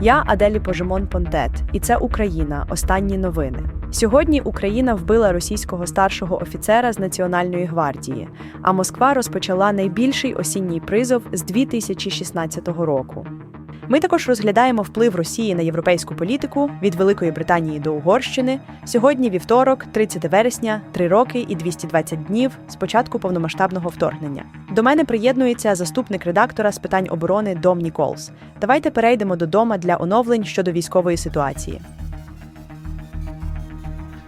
Я Аделі Пожимон Понтет, і це Україна. Останні новини. Сьогодні Україна вбила російського старшого офіцера з Національної гвардії, а Москва розпочала найбільший осінній призов з 2016 року. Ми також розглядаємо вплив Росії на європейську політику від Великої Британії до Угорщини. Сьогодні вівторок, 30 вересня, 3 роки і 220 днів з початку повномасштабного вторгнення. До мене приєднується заступник редактора з питань оборони Дом Ніколс. Давайте перейдемо до дома для оновлень щодо військової ситуації.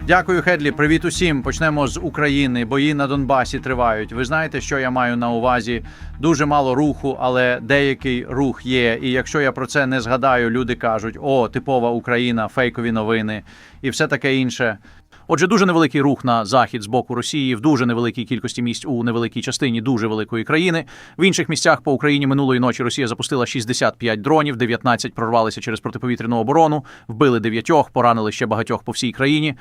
Дякую, Хедлі. Привіт усім. Почнемо з України. Бої на Донбасі тривають. Ви знаєте, що я маю на увазі? Дуже мало руху, але деякий рух є. І якщо я про це не згадаю, люди кажуть: о, типова Україна, фейкові новини і все таке інше. Отже, дуже невеликий рух на захід з боку Росії в дуже невеликій кількості місць у невеликій частині дуже великої країни. В інших місцях по Україні минулої ночі Росія запустила 65 дронів, 19 прорвалися через протиповітряну оборону, вбили дев'ятьох, поранили ще багатьох по всій країні.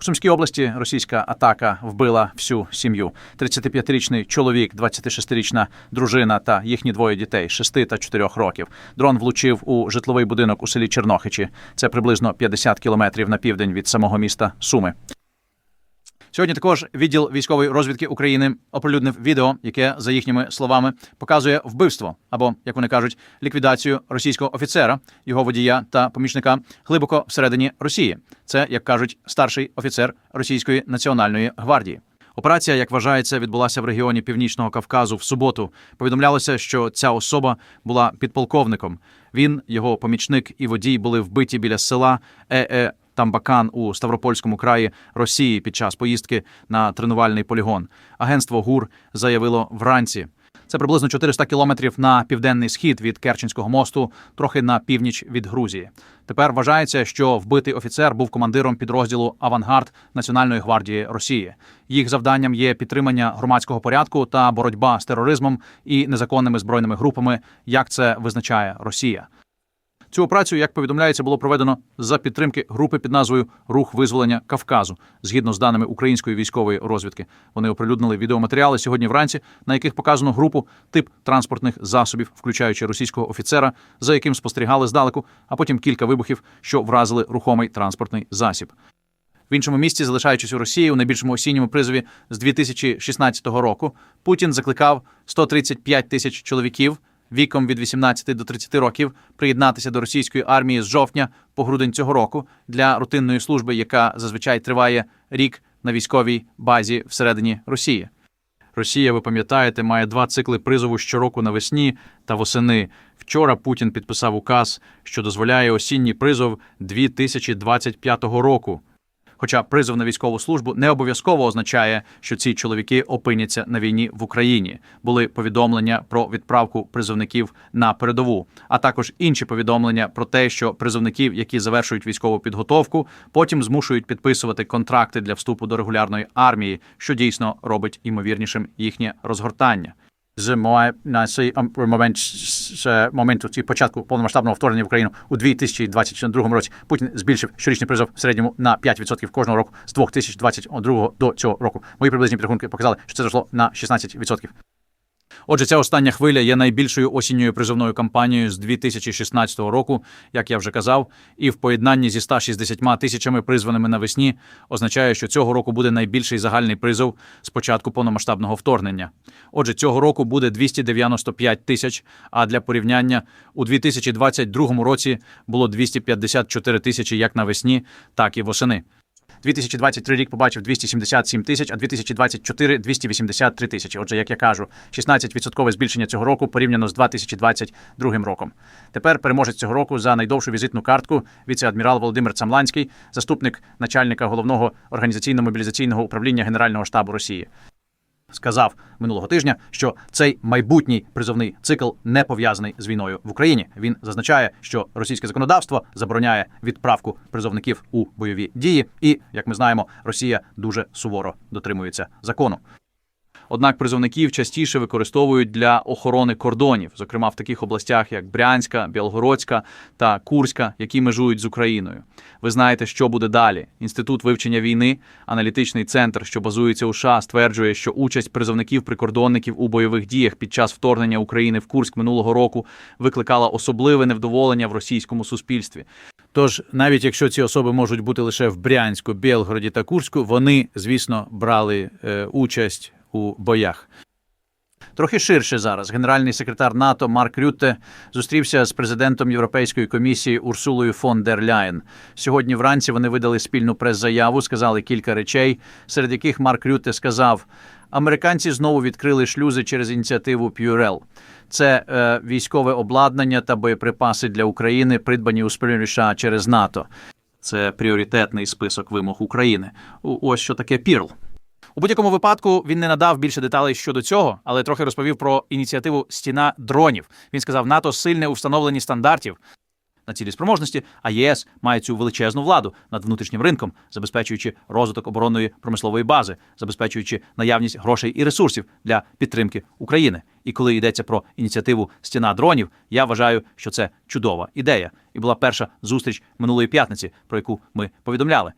У Сумській області російська атака вбила всю сім'ю. 35-річний чоловік, 26-річна дружина та їхні двоє дітей 6 та 4 років. Дрон влучив у житловий будинок у селі Чернохичі. Це приблизно 50 кілометрів на південь від самого міста Суми. Сьогодні також відділ військової розвідки України оприлюднив відео, яке, за їхніми словами, показує вбивство або, як вони кажуть, ліквідацію російського офіцера, його водія та помічника глибоко всередині Росії. Це, як кажуть, старший офіцер Російської національної гвардії. Операція, як вважається, відбулася в регіоні Північного Кавказу в суботу. Повідомлялося, що ця особа була підполковником. Він, його помічник і водій були вбиті біля села Е-Е Тамбакан у Ставропольському краї Росії під час поїздки на тренувальний полігон. Агентство ГУР заявило вранці. Це приблизно 400 кілометрів на південний схід від Керченського мосту, трохи на північ від Грузії. Тепер вважається, що вбитий офіцер був командиром підрозділу Авангард Національної гвардії Росії. Їх завданням є підтримання громадського порядку та боротьба з тероризмом і незаконними збройними групами, як це визначає Росія. Цю операцію, як повідомляється, було проведено за підтримки групи під назвою Рух визволення Кавказу, згідно з даними української військової розвідки. Вони оприлюднили відеоматеріали сьогодні вранці, на яких показано групу тип транспортних засобів, включаючи російського офіцера, за яким спостерігали здалеку, а потім кілька вибухів, що вразили рухомий транспортний засіб. В іншому місці, залишаючись у Росії у найбільшому осінньому призові з 2016 року, Путін закликав 135 тисяч чоловіків віком від 18 до 30 років приєднатися до російської армії з жовтня по грудень цього року для рутинної служби, яка зазвичай триває рік на військовій базі всередині Росії. Росія, ви пам'ятаєте, має два цикли призову щороку навесні та восени. Вчора Путін підписав указ, що дозволяє осінній призов 2025 року. Хоча призов на військову службу не обов'язково означає, що ці чоловіки опиняться на війні в Україні. Були повідомлення про відправку призовників на передову, а також інші повідомлення про те, що призовників, які завершують військову підготовку, потім змушують підписувати контракти для вступу до регулярної армії, що дійсно робить імовірнішим їхнє розгортання. З на цей момент з моменту ці початку повномасштабного вторгнення в Україну у 2022 році Путін збільшив щорічний призов в середньому на 5% кожного року з 2022 до цього року. Мої приблизні підрахунки показали, що це зросло на 16%. Отже, ця остання хвиля є найбільшою осінньою призовною кампанією з 2016 року, як я вже казав, і в поєднанні зі 160 тисячами призваними навесні означає, що цього року буде найбільший загальний призов з початку повномасштабного вторгнення. Отже, цього року буде 295 тисяч. А для порівняння у 2022 році було 254 тисячі як навесні, так і восени. 2023 рік побачив 277 тисяч, а 2024 – 283 тисячі. Отже, як я кажу, 16% збільшення цього року порівняно з 2022 роком. Тепер переможець цього року за найдовшу візитну картку віце-адмірал Володимир Цамланський, заступник начальника головного організаційно-мобілізаційного управління Генерального штабу Росії. Сказав минулого тижня, що цей майбутній призовний цикл не пов'язаний з війною в Україні. Він зазначає, що російське законодавство забороняє відправку призовників у бойові дії, і як ми знаємо, Росія дуже суворо дотримується закону. Однак призовників частіше використовують для охорони кордонів, зокрема в таких областях, як Брянська, Білгородська та Курська, які межують з Україною. Ви знаєте, що буде далі. Інститут вивчення війни, аналітичний центр, що базується у США, стверджує, що участь призовників-прикордонників у бойових діях під час вторгнення України в Курськ минулого року викликала особливе невдоволення в російському суспільстві. Тож, навіть якщо ці особи можуть бути лише в Брянську, Білгороді та Курську, вони, звісно, брали е, участь у боях. Трохи ширше зараз генеральний секретар НАТО Марк Рютте зустрівся з президентом Європейської комісії Урсулою фон дер Ляєн. Сьогодні вранці вони видали спільну прес-заяву, сказали кілька речей, серед яких Марк Рютте сказав: американці знову відкрили шлюзи через ініціативу П'юрел. Це е, військове обладнання та боєприпаси для України, придбані у США через НАТО. Це пріоритетний список вимог України. Ось що таке Пірл. У будь-якому випадку він не надав більше деталей щодо цього, але трохи розповів про ініціативу Стіна дронів. Він сказав, НАТО сильне у встановленні стандартів на цілі спроможності, а ЄС має цю величезну владу над внутрішнім ринком, забезпечуючи розвиток оборонної промислової бази, забезпечуючи наявність грошей і ресурсів для підтримки України. І коли йдеться про ініціативу Стіна дронів, я вважаю, що це чудова ідея. І була перша зустріч минулої п'ятниці, про яку ми повідомляли.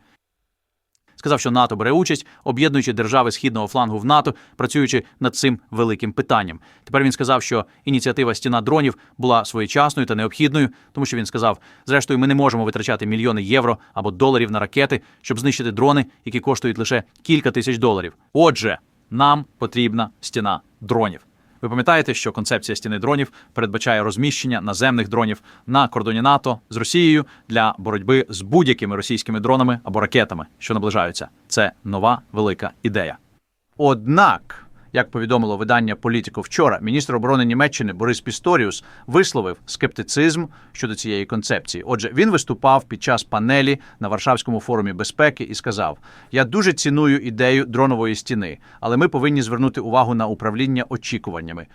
Сказав, що НАТО бере участь, об'єднуючи держави східного флангу в НАТО, працюючи над цим великим питанням. Тепер він сказав, що ініціатива стіна дронів була своєчасною та необхідною, тому що він сказав: зрештою, ми не можемо витрачати мільйони євро або доларів на ракети, щоб знищити дрони, які коштують лише кілька тисяч доларів. Отже, нам потрібна стіна дронів. Ви пам'ятаєте, що концепція стіни дронів передбачає розміщення наземних дронів на кордоні НАТО з Росією для боротьби з будь-якими російськими дронами або ракетами, що наближаються. Це нова велика ідея. Однак, як повідомило видання політику вчора, міністр оборони Німеччини Борис Пісторіус висловив скептицизм щодо цієї концепції. Отже, він виступав під час панелі на Варшавському форумі безпеки і сказав: Я дуже ціную ідею дронової стіни, але ми повинні звернути увагу на управління очікуваннями.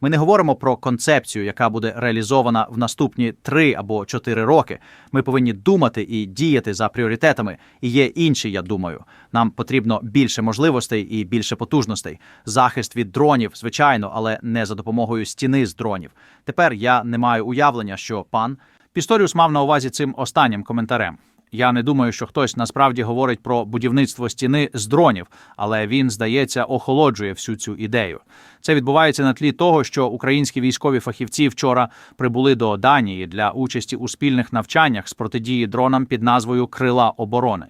Ми не говоримо про концепцію, яка буде реалізована в наступні три або чотири роки. Ми повинні думати і діяти за пріоритетами. І є інші, я думаю. Нам потрібно більше можливостей і більше потужностей. Захист від дронів, звичайно, але не за допомогою стіни з дронів. Тепер я не маю уявлення, що пан Пісторіус мав на увазі цим останнім коментарем. Я не думаю, що хтось насправді говорить про будівництво стіни з дронів, але він, здається, охолоджує всю цю ідею. Це відбувається на тлі того, що українські військові фахівці вчора прибули до Данії для участі у спільних навчаннях з протидії дронам під назвою Крила оборони.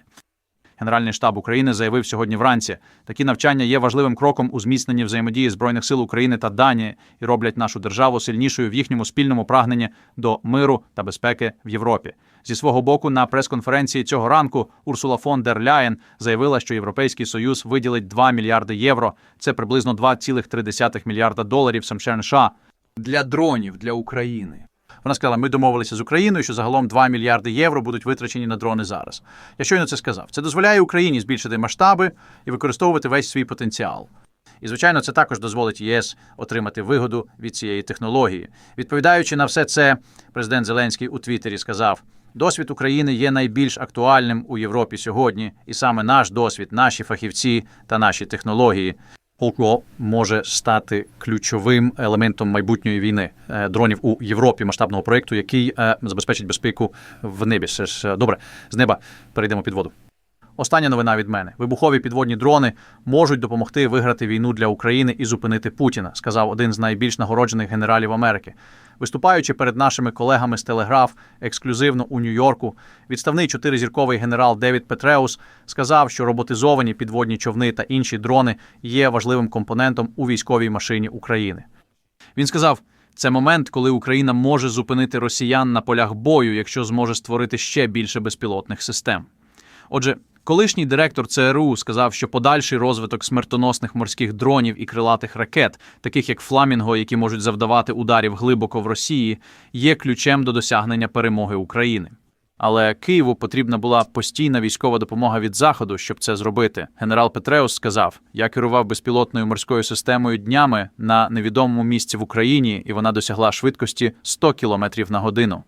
Генеральний штаб України заявив сьогодні вранці, такі навчання є важливим кроком у зміцненні взаємодії збройних сил України та Данії і роблять нашу державу сильнішою в їхньому спільному прагненні до миру та безпеки в Європі. Зі свого боку, на прес-конференції цього ранку Урсула фон дер Ляєн заявила, що Європейський Союз виділить 2 мільярди євро. Це приблизно 2,3 мільярда доларів США для дронів для України. Вона сказала: ми домовилися з Україною, що загалом 2 мільярди євро будуть витрачені на дрони зараз. Я щойно це сказав. Це дозволяє Україні збільшити масштаби і використовувати весь свій потенціал. І, звичайно, це також дозволить ЄС отримати вигоду від цієї технології. Відповідаючи на все це, президент Зеленський у Твіттері сказав: досвід України є найбільш актуальним у Європі сьогодні, і саме наш досвід, наші фахівці та наші технології Полкло може стати ключовим елементом майбутньої війни е, дронів у Європі масштабного проєкту, який е, забезпечить безпеку в небі. Все ж е, добре. З неба перейдемо під воду. Остання новина від мене: вибухові підводні дрони можуть допомогти виграти війну для України і зупинити Путіна, сказав один з найбільш нагороджених генералів Америки. Виступаючи перед нашими колегами з Телеграф ексклюзивно у Нью-Йорку, відставний чотиризірковий генерал Девід Петреус сказав, що роботизовані підводні човни та інші дрони є важливим компонентом у військовій машині України. Він сказав: це момент, коли Україна може зупинити росіян на полях бою, якщо зможе створити ще більше безпілотних систем. Отже, колишній директор ЦРУ сказав, що подальший розвиток смертоносних морських дронів і крилатих ракет, таких як Фламінго, які можуть завдавати ударів глибоко в Росії, є ключем до досягнення перемоги України. Але Києву потрібна була постійна військова допомога від заходу, щоб це зробити. Генерал Петреус сказав: я керував безпілотною морською системою днями на невідомому місці в Україні, і вона досягла швидкості 100 км на годину.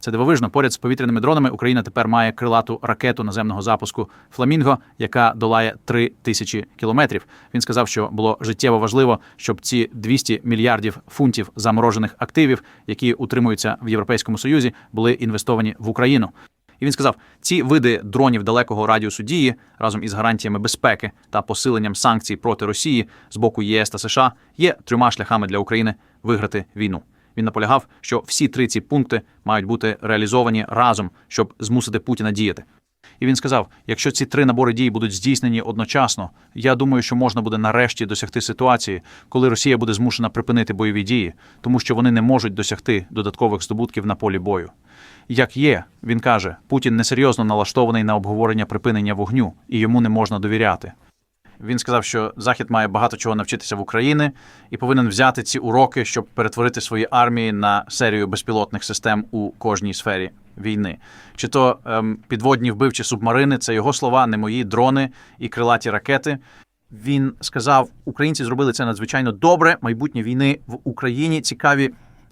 Це дивовижно. Поряд з повітряними дронами Україна тепер має крилату ракету наземного запуску Фламінго, яка долає 3 тисячі кілометрів. Він сказав, що було життєво важливо, щоб ці 200 мільярдів фунтів заморожених активів, які утримуються в Європейському Союзі, були інвестовані в Україну. І він сказав: ці види дронів далекого радіусу дії разом із гарантіями безпеки та посиленням санкцій проти Росії з боку ЄС та США є трьома шляхами для України виграти війну. Він наполягав, що всі три ці пункти мають бути реалізовані разом, щоб змусити Путіна діяти. І він сказав: якщо ці три набори дій будуть здійснені одночасно, я думаю, що можна буде нарешті досягти ситуації, коли Росія буде змушена припинити бойові дії, тому що вони не можуть досягти додаткових здобутків на полі бою. Як є, він каже, Путін несерйозно налаштований на обговорення припинення вогню, і йому не можна довіряти. Він сказав, що Захід має багато чого навчитися в Україні і повинен взяти ці уроки, щоб перетворити свої армії на серію безпілотних систем у кожній сфері війни. Чи то ем, підводні вбивчі субмарини, це його слова, не мої дрони і крилаті ракети. Він сказав, українці зробили це надзвичайно добре. Майбутнє війни в Україні цікаві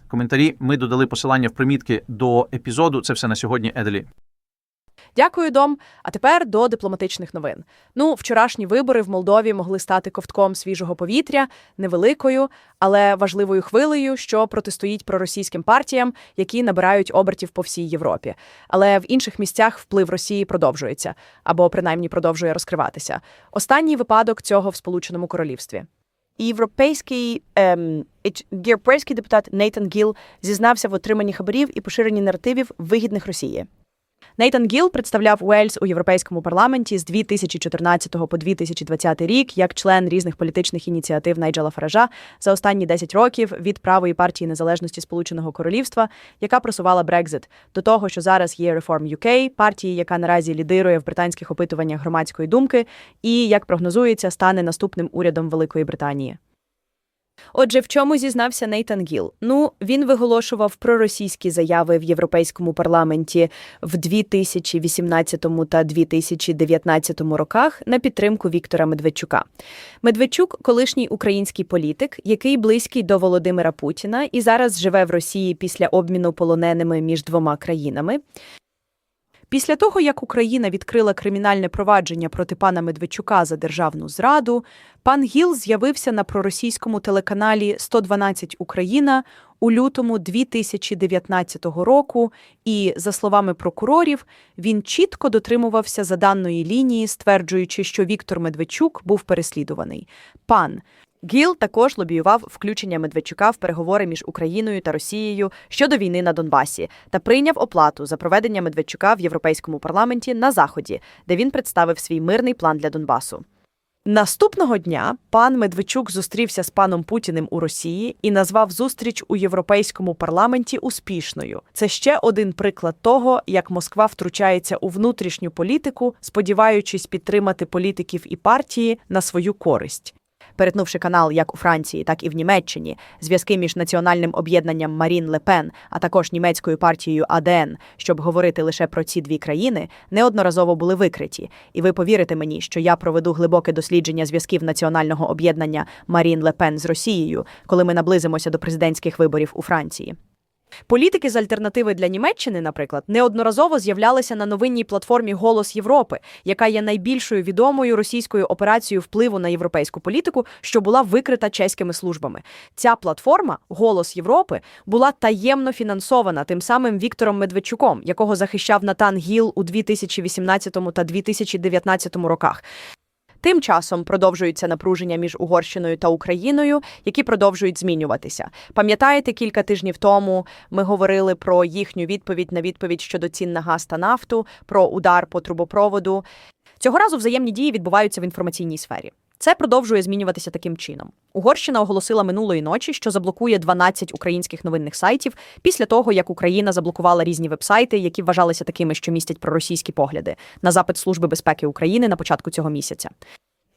коментарі. Ми додали посилання в примітки до епізоду. Це все на сьогодні, Еделі. Дякую, Дом. А тепер до дипломатичних новин. Ну, вчорашні вибори в Молдові могли стати ковтком свіжого повітря, невеликою, але важливою хвилею, що протистоїть проросійським партіям, які набирають обертів по всій Європі. Але в інших місцях вплив Росії продовжується або принаймні продовжує розкриватися. Останній випадок цього в Сполученому Королівстві. Європейський ем, європейський депутат Нейтан Гіл зізнався в отриманні хабарів і поширенні наративів вигідних Росії. Нейтан Гіл представляв Уельс у Європейському парламенті з 2014 по 2020 рік як член різних політичних ініціатив Найджела Фаража за останні 10 років від правої партії незалежності Сполученого Королівства, яка просувала Брекзит, до того, що зараз є Reform UK, партії, яка наразі лідирує в британських опитуваннях громадської думки, і як прогнозується, стане наступним урядом Великої Британії. Отже, в чому зізнався Нейтан Гіл? Ну, він виголошував проросійські заяви в Європейському парламенті в 2018 та 2019 роках на підтримку Віктора Медведчука. Медведчук – колишній український політик, який близький до Володимира Путіна і зараз живе в Росії після обміну полоненими між двома країнами. Після того, як Україна відкрила кримінальне провадження проти пана Медведчука за державну зраду, пан Гіл з'явився на проросійському телеканалі «112 Україна у лютому 2019 року, і, за словами прокурорів, він чітко дотримувався заданої лінії, стверджуючи, що Віктор Медведчук був переслідуваний. Пан Гіл також лобіював включення Медведчука в переговори між Україною та Росією щодо війни на Донбасі та прийняв оплату за проведення Медведчука в Європейському парламенті на Заході, де він представив свій мирний план для Донбасу. Наступного дня пан Медведчук зустрівся з паном Путіним у Росії і назвав зустріч у Європейському парламенті успішною. Це ще один приклад того, як Москва втручається у внутрішню політику, сподіваючись підтримати політиків і партії на свою користь. Перетнувши канал як у Франції, так і в Німеччині, зв'язки між національним об'єднанням Марін Лепен, а також німецькою партією АДН, щоб говорити лише про ці дві країни, неодноразово були викриті. І ви повірите мені, що я проведу глибоке дослідження зв'язків національного об'єднання Марін Лепен з Росією, коли ми наблизимося до президентських виборів у Франції. Політики з альтернативи для Німеччини, наприклад, неодноразово з'являлися на новинній платформі Голос Європи, яка є найбільшою відомою російською операцією впливу на європейську політику, що була викрита чеськими службами. Ця платформа Голос Європи була таємно фінансована тим самим Віктором Медведчуком, якого захищав Натан Гіл у 2018 та 2019 роках. Тим часом продовжуються напруження між Угорщиною та Україною, які продовжують змінюватися. Пам'ятаєте, кілька тижнів тому ми говорили про їхню відповідь на відповідь щодо цін на газ та нафту, про удар по трубопроводу. Цього разу взаємні дії відбуваються в інформаційній сфері. Це продовжує змінюватися таким чином. Угорщина оголосила минулої ночі, що заблокує 12 українських новинних сайтів після того, як Україна заблокувала різні вебсайти, які вважалися такими, що містять проросійські погляди, на запит Служби безпеки України на початку цього місяця.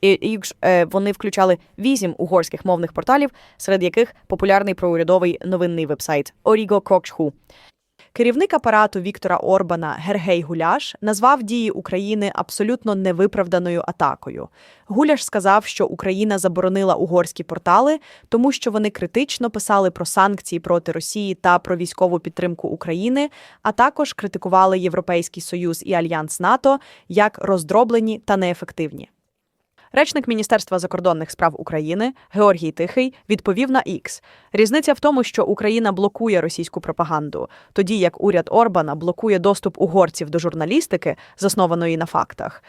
І, і е, вони включали вісім угорських мовних порталів, серед яких популярний проурядовий новинний вебсайт Оріго Крокшху. Керівник апарату Віктора Орбана Гергей Гуляш назвав дії України абсолютно невиправданою атакою. Гуляш сказав, що Україна заборонила угорські портали, тому що вони критично писали про санкції проти Росії та про військову підтримку України, а також критикували Європейський Союз і Альянс НАТО як роздроблені та неефективні. Речник Міністерства закордонних справ України Георгій Тихий відповів на X. Різниця в тому, що Україна блокує російську пропаганду, тоді як уряд Орбана блокує доступ угорців до журналістики, заснованої на фактах.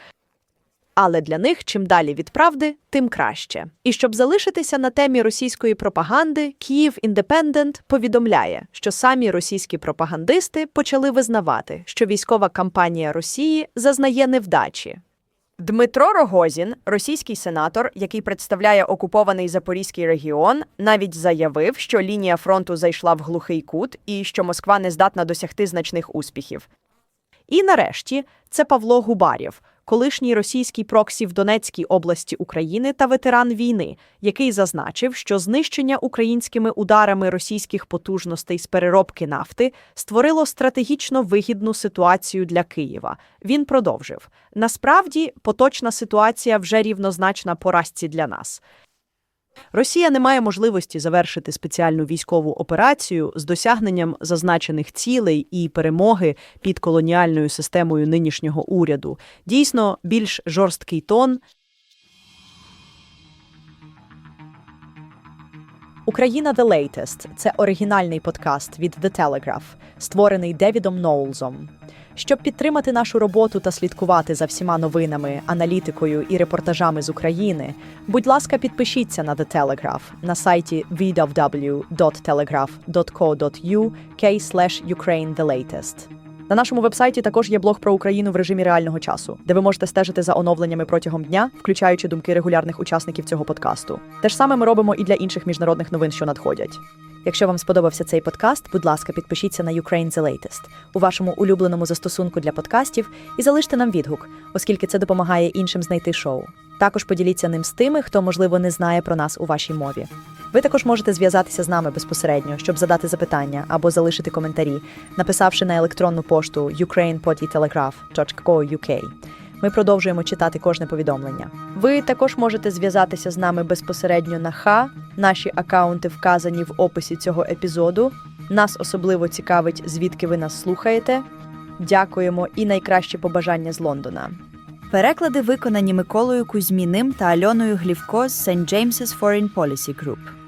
Але для них чим далі від правди, тим краще. І щоб залишитися на темі російської пропаганди, Київ Індепендент повідомляє, що самі російські пропагандисти почали визнавати, що військова кампанія Росії зазнає невдачі. Дмитро Рогозін, російський сенатор, який представляє окупований Запорізький регіон, навіть заявив, що лінія фронту зайшла в глухий кут і що Москва не здатна досягти значних успіхів. І нарешті це Павло Губарєв, колишній російський проксі в Донецькій області України та ветеран війни, який зазначив, що знищення українськими ударами російських потужностей з переробки нафти створило стратегічно вигідну ситуацію для Києва. Він продовжив: насправді поточна ситуація вже рівнозначна поразці для нас. Росія не має можливості завершити спеціальну військову операцію з досягненням зазначених цілей і перемоги під колоніальною системою нинішнього уряду. Дійсно, більш жорсткий тон. Україна The Latest – це оригінальний подкаст від The Telegraph, створений Девідом Ноулзом. Щоб підтримати нашу роботу та слідкувати за всіма новинами, аналітикою і репортажами з України, будь ласка, підпишіться на The Telegraph на сайті www.telegraph.co.uk. На нашому вебсайті також є блог про Україну в режимі реального часу, де ви можете стежити за оновленнями протягом дня, включаючи думки регулярних учасників цього подкасту. Те ж саме ми робимо і для інших міжнародних новин, що надходять. Якщо вам сподобався цей подкаст, будь ласка, підпишіться на Ukraine The Latest у вашому улюбленому застосунку для подкастів і залиште нам відгук, оскільки це допомагає іншим знайти шоу. Також поділіться ним з тими, хто, можливо, не знає про нас у вашій мові. Ви також можете зв'язатися з нами безпосередньо, щоб задати запитання або залишити коментарі, написавши на електронну пошту ukrainepodtelegraph.co.uk. Ми продовжуємо читати кожне повідомлення. Ви також можете зв'язатися з нами безпосередньо на ХА. Наші акаунти вказані в описі цього епізоду. Нас особливо цікавить, звідки ви нас слухаєте. Дякуємо і найкращі побажання з Лондона. Переклади виконані Миколою Кузьміним та Альоною Глівко з St. James's Foreign Policy Group.